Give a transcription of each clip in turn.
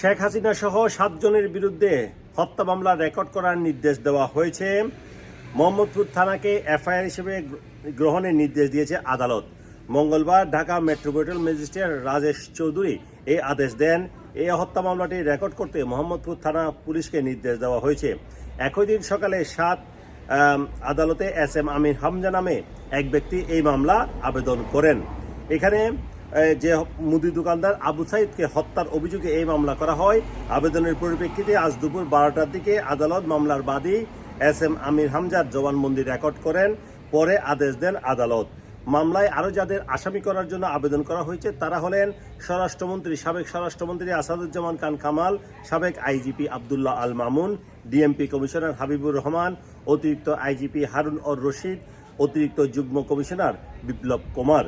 শেখ হাসিনা সহ সাতজনের বিরুদ্ধে হত্যা মামলা রেকর্ড করার নির্দেশ দেওয়া হয়েছে। মোহাম্মদপুর থানাকে এফআইআর হিসেবে গ্রহণের নির্দেশ দিয়েছে আদালত। মঙ্গলবার ঢাকা মেট্রোপলিটন ম্যাজিস্ট্রেট রাজেশ চৌধুরী এই আদেশ দেন। এই হত্যা মামলাটি রেকর্ড করতে মোহাম্মদপুর থানা পুলিশকে নির্দেশ দেওয়া হয়েছে। একই দিন সকালে সাত আদালতে এস এম আমির হামজা নামে এক ব্যক্তি এই মামলা আবেদন করেন। এখানে যে মুদি দোকানদার আবু সাইদকে হত্যার অভিযোগে এই মামলা করা হয়। আবেদনের পরিপ্রেক্ষিতে আজ দুপুর বারোটার দিকে আদালত মামলার বাদী এস এম আমির হামজার জবানবন্দি রেকর্ড করেন, পরে আদেশ দেন আদালত। মামলায় আরও যাদের আসামি করার জন্য আবেদন করা হয়েছে তারা হলেন স্বরাষ্ট্রমন্ত্রী, সাবেক স্বরাষ্ট্রমন্ত্রী আসাদুজ্জামান খান কামাল, সাবেক IGP Abdullah Al Mamun, DMP commissioner Habibur Rahman, অতিরিক্ত আইজিপি হারুন অর রশিদ, অতিরিক্ত যুগ্ম কমিশনার বিপ্লব কুমার।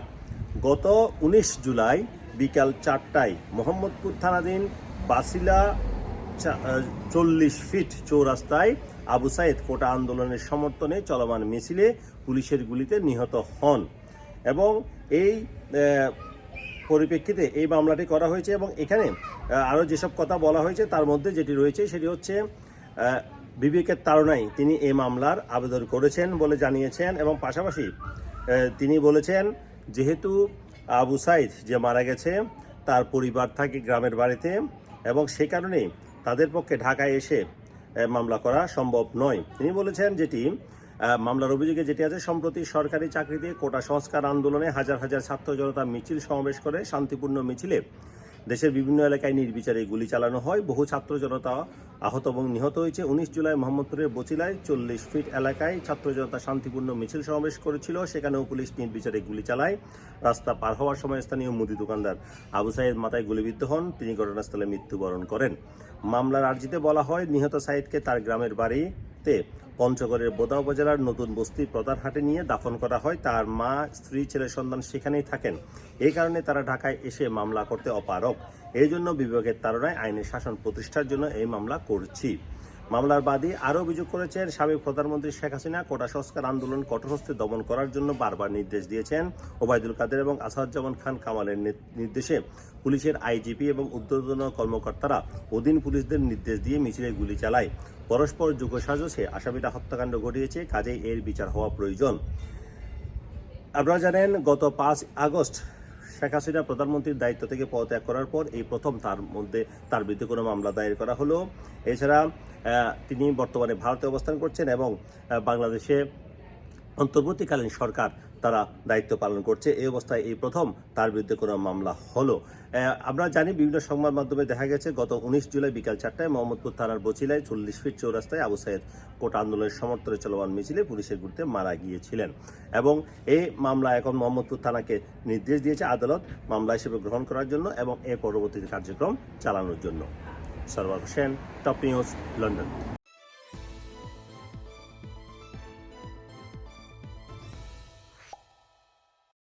গত উনিশ জুলাই বিকাল চারটায় মোহাম্মদপুর থানাধীন বাসিলা চল্লিশ ফিট চৌরাস্তায় আবু সাইদ কোটা আন্দোলনের সমর্থনে চলমান মিছিলে পুলিশের গুলিতে নিহত হন এবং এই পরিপ্রেক্ষিতে এই মামলাটি করা হয়েছে এবং এখানে আরও যেসব কথা বলা হয়েছে তার মধ্যে যেটি রয়েছে সেটি হচ্ছে বিবেকের তাড়নায় তিনি এই মামলার আবেদন করেছেন বলে জানিয়েছেন এবং পাশাপাশি তিনি বলেছেন যেহেতু আবু সাইদ যে মারা গেছে, তার পরিবার থাকে গ্রামের বাড়িতে এবং সে কারণে তাদের পক্ষে ঢাকায় এসে মামলা করা সম্ভব নয়। তিনি বলেছেন যেটি মামলার অভিযোগে যেটি আছে, সম্প্রতি সরকারি চাকরিতে কোটা সংস্কার আন্দোলনে হাজার হাজার ছাত্র জনতা মিছিল সমাবেশ করে শান্তিপূর্ণ মিছিলে দেশের বিভিন্ন এলাকায় নির্বিচারে গুলি চালানো হয়। বহু ছাত্র জনতা আহত এবং নিহত হয়েছে। উনিশ জুলাই মোহাম্মদপুরের বচিলায় চল্লিশ ফিট এলাকায় ছাত্র জনতা শান্তিপূর্ণ মিছিল সমাবেশ করেছিল। সেখানেও পুলিশ নির্বিচারে গুলি চালায়। রাস্তা পার হওয়ার সময় স্থানীয় মুদি দোকানদার আবু সাইদ মাথায় গুলিবিদ্ধ হন। তিনি ঘটনাস্থলে মৃত্যুবরণ করেন। মামলার আর্জিতে বলা হয়, নিহত সাইদকে তার গ্রামের বাড়িতে পঞ্চগড়ের বোদা উপজেলার নতুন বস্তি প্রদারহাটে নিয়ে দাফন করা হয়। তার মা, স্ত্রী, ছেলে, সন্তান সেখানেই থাকেন। এই কারণে তারা ঢাকায় এসে মামলা করতে অপারক এই জন্য বিভাগের তারণায় আইনের শাসন প্রতিষ্ঠার জন্য এই মামলা করছি। মামলার বাদী আরও অভিযোগ করেছেন সাবেক প্রধানমন্ত্রী শেখ হাসিনা কোটা সংস্কার আন্দোলন কঠোরহস্তে দমন করার জন্য বারবার নির্দেশ দিয়েছেন। ওবায়দুল কাদের এবং আসাদুজ্জামান খান কামালের নির্দেশে পুলিশের আইজিপি এবং উদ্বোধন কর্মকর্তারা অধীন পুলিশদের নির্দেশ দিয়ে মিছিলে গুলি চালায়। পরস্পর যোগসাজসে আসামিরা হত্যাকাণ্ড ঘটিয়েছে, কাজেই এর বিচার হওয়া প্রয়োজন। আপনারা জানেন, গত পাঁচ আগস্ট শেখ হাসিনা প্রধানমন্ত্রীর দায়িত্ব থেকে পদত্যাগ করার পর এই প্রথম তার মধ্যে তার বিরুদ্ধে কোনো মামলা দায়ের করা হলো। এছাড়া তিনি বর্তমানে ভারতে অবস্থান করছেন এবং বাংলাদেশে অন্তর্বর্তীকালীন সরকার তারা দায়িত্ব পালন করছে। এই অবস্থায় এই প্রথম তার বিরুদ্ধে কোনো মামলা হলো। আমরা জানি বিভিন্ন সংবাদ মাধ্যমে দেখা গেছে, গত উনিশ জুলাই বিকাল চারটায় মোহাম্মদপুর থানার বচিলায় চল্লিশ ফিট চৌরাস্তায় আবু সাইদ কোটা আন্দোলনের সমর্থনে চলমান মিছিলে পুলিশের গুলিতে মারা গিয়েছিলেন এবং এই মামলা এখন মোহাম্মদপুর থানাকে নির্দেশ দিয়েছে আদালত মামলা হিসেবে গ্রহণ করার জন্য এবং এর পরবর্তী কার্যক্রম চালানোর জন্য। Sarwar Hossain, top news, London.